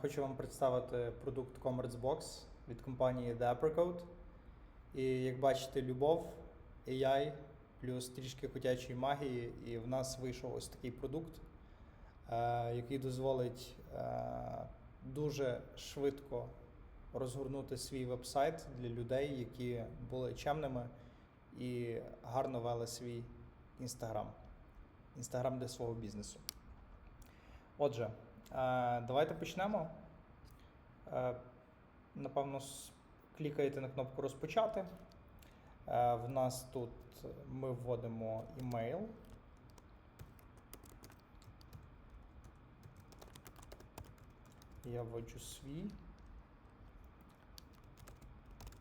Хочу вам представити продукт Commerce Box від компанії The Apricot. І як бачите, любов, AI, плюс трішки котячої магії, і в нас вийшов ось такий продукт, е, який дозволить е, дуже швидко розгорнути свій веб-сайт для людей, які були чемними і гарно вели свій інстаграм. Інстаграм для свого бізнесу. Отже, давайте почнемо. Е, Напевно, клікаєте на кнопку розпочати. Е, В нас тут ми вводимо імейл. Я вводжу свій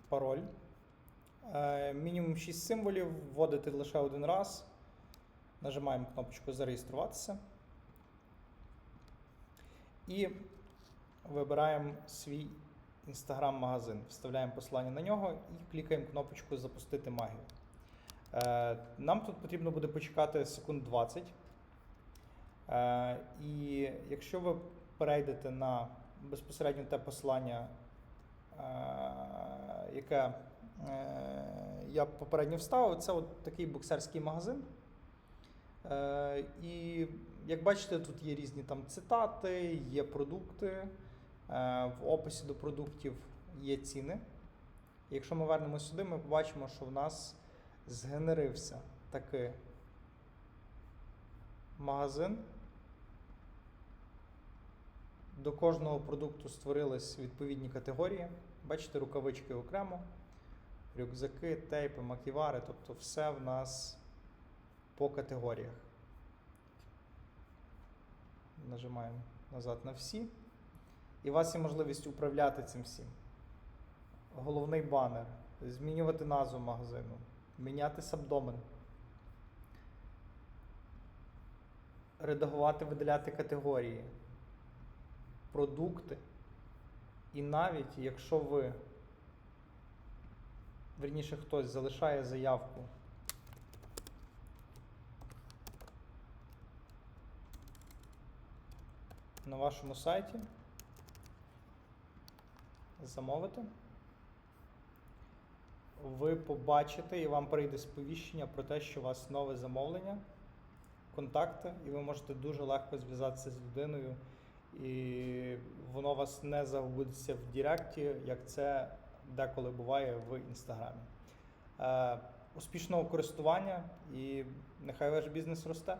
пароль. Е, Мінімум 6 символів, вводити лише один раз. Нажимаємо кнопочку Зареєструватися. І вибираємо свій інстаграм-магазин, вставляємо посилання на нього і клікаємо кнопочку Запустити магію. Е, Нам тут потрібно буде почекати секунд 20. Е, І якщо ви перейдете на безпосередньо те посилання, е, яке я попередньо вставив, це от такий боксерський магазин. І як бачите, тут є різні там цитати, є продукти. е, В описі до продуктів є ціни. Якщо ми вернемося сюди, ми побачимо, що в нас згенерився такий магазин. До кожного продукту створились відповідні категорії. Бачите, рукавички окремо, рюкзаки, тейпи, маківари, тобто все в нас по категоріях. Нажимаємо назад на всі. І у вас є можливість управляти цим всім. Головний банер, змінювати назву магазину, міняти сабдомен, редагувати, видаляти категорії, продукти. І навіть якщо ви, верніше хтось залишає заявку на вашому сайті, замовити, ви побачите і вам прийде сповіщення про те, що у вас нове замовлення, контакти, і ви можете дуже легко зв'язатися з людиною, і воно вас не загубиться в Директі, як це деколи буває в інстаграмі. Е, успішного користування і нехай ваш бізнес росте.